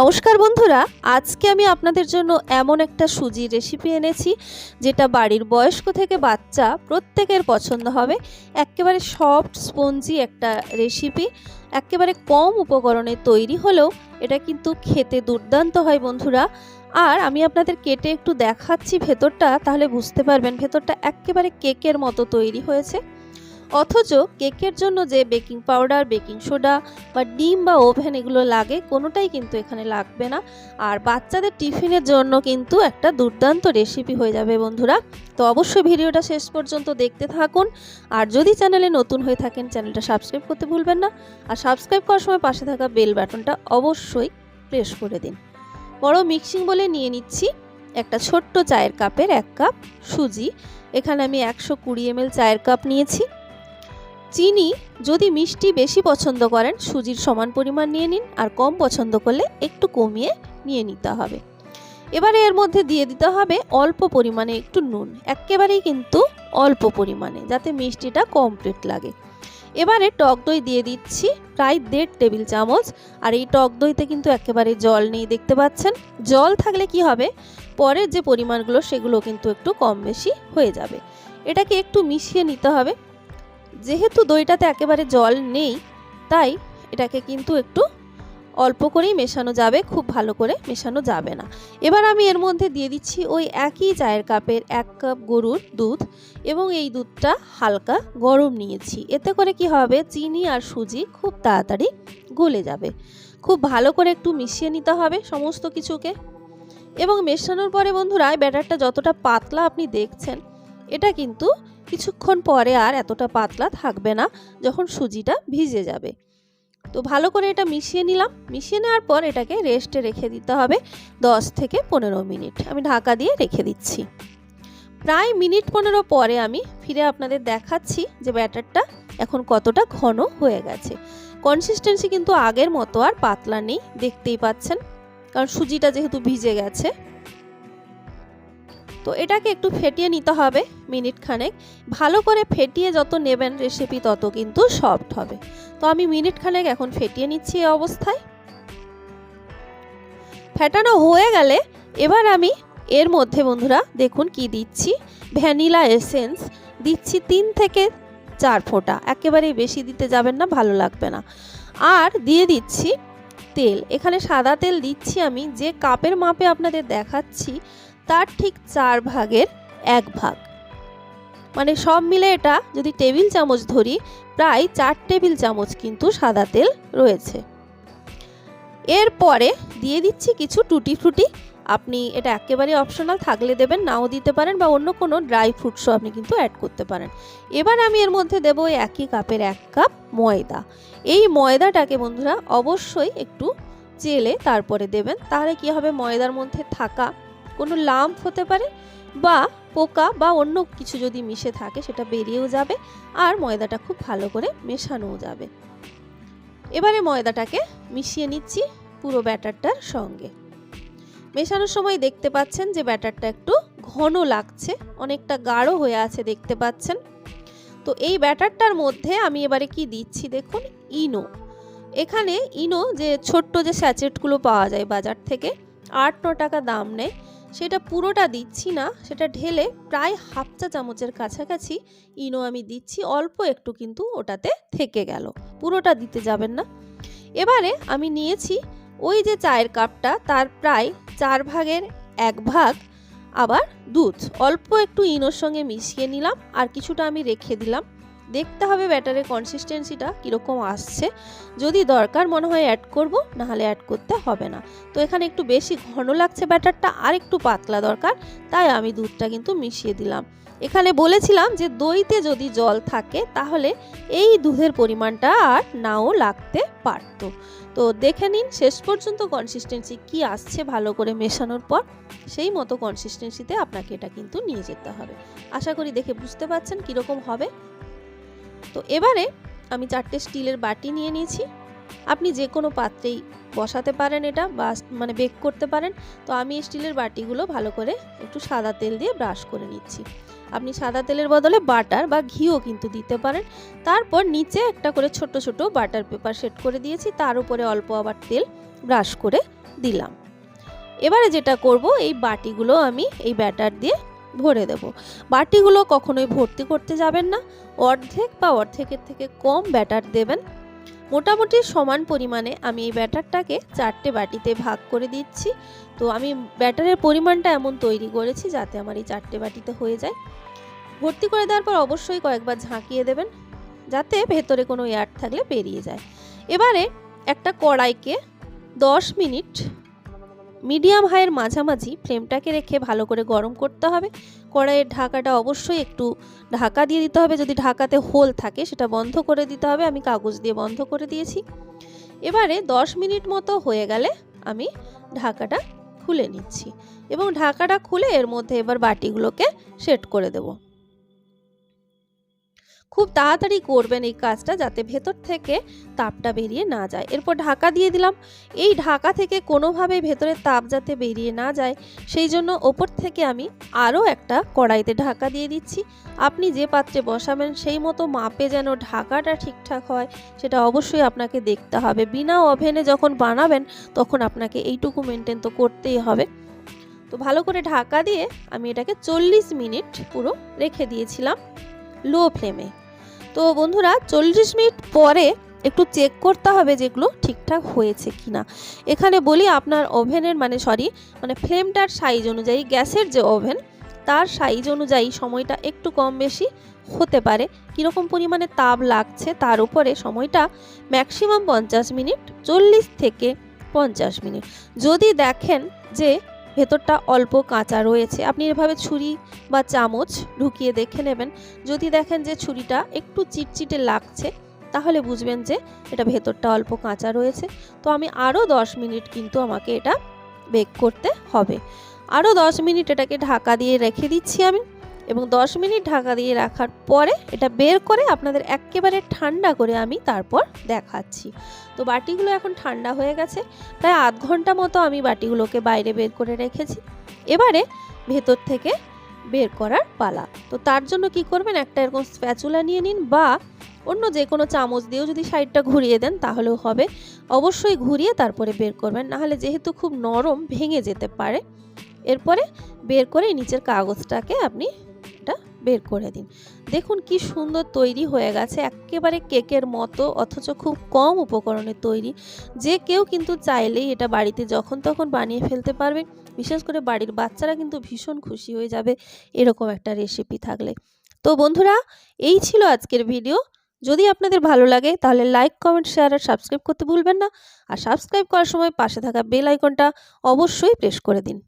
নমস্কার বন্ধুরা, আজকে আমি আপনাদের জন্য এমন একটা সুজির রেসিপি এনেছি, যেটা বাড়ির বয়স্ক থেকে বাচ্চা প্রত্যেকের পছন্দ হবে। একেবারে সফট স্পঞ্জি একটা রেসিপি একেবারে কম উপকরণে তৈরি হলেও এটা কিন্তু খেতে দুর্দান্ত হয় বন্ধুরা। আর আমি আপনাদের কেটে একটু দেখাচ্ছি ভেতরটা, তাহলে বুঝতে পারবেন ভেতরটা একেবারে কেকের মতো তৈরি হয়েছে। অথচ কেকের জন্য যে বেকিং পাউডার, বেকিং সোডা বা ডিম বা ওভেন এগুলো লাগে, কোনোটাই কিন্তু এখানে লাগবে না। আর বাচ্চাদের টিফিনের জন্য কিন্তু একটা দুর্দান্ত রেসিপি হয়ে যাবে বন্ধুরা। তো অবশ্যই ভিডিওটা শেষ পর্যন্ত দেখতে থাকুন। আর যদি চ্যানেলে নতুন হয়ে থাকেন, চ্যানেলটা সাবস্ক্রাইব করতে ভুলবেন না। আর সাবস্ক্রাইব করার সময় পাশে থাকা বেল বাটনটা অবশ্যই প্রেস করে দিন। বড় মিক্সিং বলে নিয়ে নিচ্ছি একটা ছোট্ট চায়ের কাপের এক কাপ সুজি। এখানে আমি একশো কুড়ি এমএল চায়ের কাপ নিয়েছি। চিনি যদি মিষ্টি বেশি পছন্দ করেন, সুজির সমান পরিমাণ নিয়ে নিন আর কম পছন্দ করলে একটু কমিয়ে নিয়ে নিতে হবে। এবারে এর মধ্যে দিয়ে দিতে হবে অল্প পরিমাণে একটু নুন, একেবারেই কিন্তু অল্প পরিমাণে যাতে মিষ্টিটা কমপ্লিট লাগে। এবারে টক দই দিয়ে দিচ্ছি প্রায় দেড় টেবিল চামচ আর এই টক দইতে কিন্তু একেবারে জল নেই, দেখতে পাচ্ছেন? জল থাকলে কি হবে? পরের যে পরিমাণগুলো সেগুলো কিন্তু একটু কম বেশি হয়ে যাবে। এটাকে একটু মিশিয়ে নিতে হবে। যেহেতু দইটাতে একেবারে জল নেই, তাই এটাকে কিন্তু একটু অল্প করেই মেশানো যাবে, খুব ভালো করে মেশানো যাবে না। এবার আমি এর মধ্যে দিয়ে দিচ্ছি ওই একই চায়ের কাপের এক কাপ গরুর দুধ এবং এই দুধটা হালকা গরম নিয়েছি। এতে করে কি হবে, চিনি আর সুজি খুব তাড়াতাড়ি গলে যাবে। খুব ভালো করে একটু মিশিয়ে নিতে হবে সমস্ত কিছুকে। এবং মেশানোর পরে বন্ধুরা ব্যাটারটা যতটা পাতলা আপনি দেখছেন, এটা কিন্তু কিছুক্ষণ পরে আর এতটা পাতলা থাকবে না যখন সুজিটা ভিজে যাবে। তো ভালো করে এটা মিশিয়ে নিলাম। মিশিয়ে নেওয়ার পর এটাকে রেস্টে রেখে দিতে হবে 10 থেকে পনেরো মিনিট। আমি ঢাকা দিয়ে রেখে দিচ্ছি। প্রায় মিনিট পনেরো পরে আমি ফিরে আপনাদের দেখাচ্ছি যে ব্যাটারটা এখন কতটা ঘন হয়ে গেছে। কনসিস্টেন্সি কিন্তু আগের মতো আর পাতলা নেই, দেখতেই পাচ্ছেন। কারণ সুজিটা যেহেতু ভিজে গেছে তো এটাকে একটু ফেটিয়ে নিতে হবে মিনিট খানেক। ভালো করে ফেটিয়ে যত নেবেন রেসিপি তত কিন্তু সফট হবে। তো আমি মিনিট খানেক এখন ফেটিয়ে নিচ্ছি এই অবস্থায়। ফেটানো হয়ে গেলে এবার আমি এর মধ্যে বন্ধুরা দেখুন কি দিচ্ছি। ভ্যানিলা এসেন্স দিচ্ছি তিন থেকে চার ফোঁটা। একেবারেই বেশি দিতে যাবেন না, ভালো লাগবে না। আর দিয়ে দিচ্ছি তেল। এখানে সাদা তেল দিচ্ছি আমি। যে কাপের মাপে আপনাদের দেখাচ্ছি তার ঠিক চার ভাগের এক ভাগ। মানে সব মিলে এটা যদি টেবিল চামচ ধরি, প্রায় চার টেবিল চামচ কিন্তু সাদা তেল রয়েছে। এরপরে দিয়ে দিচ্ছি কিছু টুটি ফ্রুটি। আপনি এটা একেবারে অপশনাল থাকলে দেবেন, নাও দিতে পারেন বা অন্য কোনো ড্রাই ফ্রুটসও আপনি কিন্তু অ্যাড করতে পারেন। এবার আমি এর মধ্যে দেবো একই কাপের এক কাপ ময়দা। এই ময়দাটাকে বন্ধুরা অবশ্যই একটু চেলে তারপরে দেবেন, তাহলে কি হবে ময়দার মধ্যে থাকা কোনো লাম্প হতে পারে বা পোকা বা অন্য কিছু যদি মিশে থাকে, সেটা বেরিয়েও যাবে আর ময়দাটা খুব ভালো করে মেশানোও যাবে। এবারে ময়দাটাকে মিশিয়ে নিচ্ছি পুরো ব্যাটারটার সঙ্গে। মেশানোর সময় দেখতে পাচ্ছেন যে ব্যাটারটা একটু ঘন লাগছে, অনেকটা গাঢ় হয়ে আছে দেখতে পাচ্ছেন। তো এই ব্যাটারটার মধ্যে আমি এবারে কি দিচ্ছি দেখুন, ইনো। এখানে ইনো যে ছোট্ট যে স্যাচেটগুলো পাওয়া যায় বাজার থেকে আট ন টাকা দাম নেয়। সেটা পুরোটা দিচ্ছি না, সেটা ঢেলে প্রায় হাফ চা চামচের কাছাকাছি ইনো আমি দিচ্ছি, অল্প একটু কিন্তু ওটাতে থেকে গেল, পুরোটা দিতে যাবেন না। এবারে আমি নিয়েছি ওই যে চায়ের কাপটা, তার প্রায় চার ভাগের এক ভাগ আবার দুধ, অল্প একটু ইনোর সঙ্গে মিশিয়ে নিলাম, আর কিছুটা আমি রেখে দিলাম। দেখতে হবে ব্যাটারের কনসিস্টেন্সিটা কীরকম আসছে। যদি দরকার মনে হয় অ্যাড করব, নাহলে অ্যাড করতে হবে না। তো এখানে একটু বেশি ঘন লাগছে ব্যাটারটা, আর একটু পাতলা দরকার, তাই আমি দুধটা কিন্তু মিশিয়ে দিলাম। এখানে বলেছিলাম যে দইতে যদি জল থাকে, তাহলে এই দুধের পরিমাণটা আর নাও লাগতে পারত। তো দেখে নিন শেষ পর্যন্ত কনসিস্টেন্সি কি আসছে ভালো করে মেশানোর পর, সেই মতো কনসিস্টেন্সিতে আপনাকে এটা কিন্তু নিয়ে যেতে হবে। আশা করি দেখে বুঝতে পারছেন কীরকম হবে। তো এবারে আমি চারটে স্টিলের বাটি নিয়ে নিয়েছি। আপনি যে কোনো পাত্রেই বসাতে পারেন এটা বা মানে বেক করতে পারেন। তো আমি স্টিলের বাটিগুলো ভালো করে একটু সাদা তেল দিয়ে ব্রাশ করে নিচ্ছি। আপনি সাদা তেলের বদলে বাটার বা ঘিও কিন্তু দিতে পারেন। তারপর নিচে একটা করে ছোট ছোট বাটার পেপার সেট করে দিয়েছি। তার উপরে অল্প আবার তেল ব্রাশ করে দিলাম। এবারে যেটা করব, এই বাটিগুলো আমি এই ব্যাটার দিয়ে ভরে দেব। বাটিগুলো কখনোই ভর্তি করতে যাবেন না। অর্ধেক বা অর্ধেকের থেকে কম ব্যাটার দেবেন। মোটামুটি সমান পরিমাণে আমি এই ব্যাটারটাকে চারটে বাটিতে ভাগ করে দিচ্ছি। তো আমি ব্যাটারের পরিমাণটা এমন তৈরি করেছি যাতে আমার এই চারটে বাটিতে হয়ে যায়। ভর্তি করে দেওয়ার পর অবশ্যই কয়েকবার ঝাঁকিয়ে দেবেন যাতে ভেতরে কোনো এয়ার থাকলে বেরিয়ে যায়। এবারে একটা কড়াইকে দশ মিনিট মিডিয়াম হাইয়ের মাঝামাঝি ফ্লেমটাকে রেখে ভালো করে গরম করতে হবে। কড়াইয়ের ঢাকাটা অবশ্যই একটু ঢাকা দিয়ে দিতে হবে। যদি ঢাকাতে হোল থাকে সেটা বন্ধ করে দিতে হবে। আমি কাগজ দিয়ে বন্ধ করে দিয়েছি। এবারে দশ মিনিট মতো হয়ে গেলে আমি ঢাকাটা খুলে নিচ্ছি। এবং ঢাকাটা খুলে এর মধ্যে এবার বাটিগুলোকে সেট করে দেব। খুব তাড়াতাড়ি করবেন এই কাজটা যাতে ভেতর থেকে তাপটা বেরিয়ে না যায়। এরপর ঢাকা দিয়ে দিলাম। এই ঢাকা থেকে কোনোভাবে ভেতরে তাপ যাতে বেরিয়ে না যায়, সেই জন্য ওপর থেকে আমি আরও একটা কড়াইতে ঢাকা দিয়ে দিচ্ছি। আপনি যে পাত্রে বসাবেন সেই মতো মাপে যেন ঢাকাটা ঠিকঠাক হয়, সেটা অবশ্যই আপনাকে দেখতে হবে। বিনা ওভেনে যখন বানাবেন, তখন আপনাকে এইটুকু মেনটেন তো করতেই হবে। তো ভালো করে ঢাকা দিয়ে আমি এটাকে চল্লিশ মিনিট পুরো রেখে দিয়েছিলাম লো ফ্লেমে। তো বন্ধুরা চল্লিশ মিনিট পরে একটু চেক করতে হবে যেগুলো ঠিকঠাক হয়েছে কি না এখানে বলি আপনার ওভেনের মানে সরি মানে ফ্লেমটার সাইজ অনুযায়ী, গ্যাসের যে ওভেন, তার সাইজ অনুযায়ী সময়টা একটু কম বেশি হতে পারে। কীরকম পরিমাণে তাপ লাগছে তার উপরে সময়টা ম্যাক্সিমাম পঞ্চাশ মিনিট, চল্লিশ থেকে পঞ্চাশ মিনিট। যদি দেখেন যে ভেতরটা অল্প কাঁচা রয়েছে। আপনি এভাবে ছুরি বা চামচ ঢুকিয়ে দেখে নেবেন। যদি দেখেন যে ছুরিটা একটু চিটচিটে লাগছে, তাহলে বুঝবেন যে এটা ভেতরটা অল্প কাঁচা রয়েছে। তো আমি আরও দশ মিনিট কিন্তু আমাকে এটা বেক করতে হবে। আরও দশ মিনিট এটাকে ঢাকা দিয়ে রেখে দিচ্ছি আমি। এবং দশ মিনিট ঢাকা দিয়ে রাখার পরে এটা বের করে আপনাদের একেবারে ঠান্ডা করে আমি তারপর দেখাচ্ছি। তো বাটিগুলো এখন ঠান্ডা হয়ে গেছে। প্রায় আধ ঘণ্টা মতো আমি বাটিগুলোকে বাইরে বের করে রেখেছি। এবারে ভেতর থেকে বের করার পালা। তো তার জন্য কি করবেন? একটা এরকম স্প্যাচুলা নিয়ে নিন বা অন্য যে কোনো চামচ দিয়েও যদি সাইডটা ঘুরিয়ে দেন তাহলেও হবে। অবশ্যই ঘুরিয়ে তারপরে বের করবেন। নাহলে যেহেতু খুব নরম ভেঙে যেতে পারে, এরপরে বের করে নিচের কাগজটাকে আপনি বের করে দিন। দেখুন কি সুন্দর তৈরি হয়ে গেছে। একেবারে কেকের মতো, অথচ খুব কম উপকরণে তৈরি। যে কেউ কিন্তু চাইলেই এটা বাড়িতে যখন তখন বানিয়ে ফেলতে পারবে বিশেষ করে বাড়ির বাচ্চারা কিন্তু ভীষণ খুশি হয়ে যাবে এরকম একটা রেসিপি থাকলে। তো বন্ধুরা, এই ছিল আজকের ভিডিও যদি আপনাদের ভালো লাগে, তাহলে লাইক কমেন্ট শেয়ার আর সাবস্ক্রাইব করতে ভুলবেন না। আর সাবস্ক্রাইব করার সময় পাশে থাকা বেল আইকনটা অবশ্যই প্রেস করে দিন।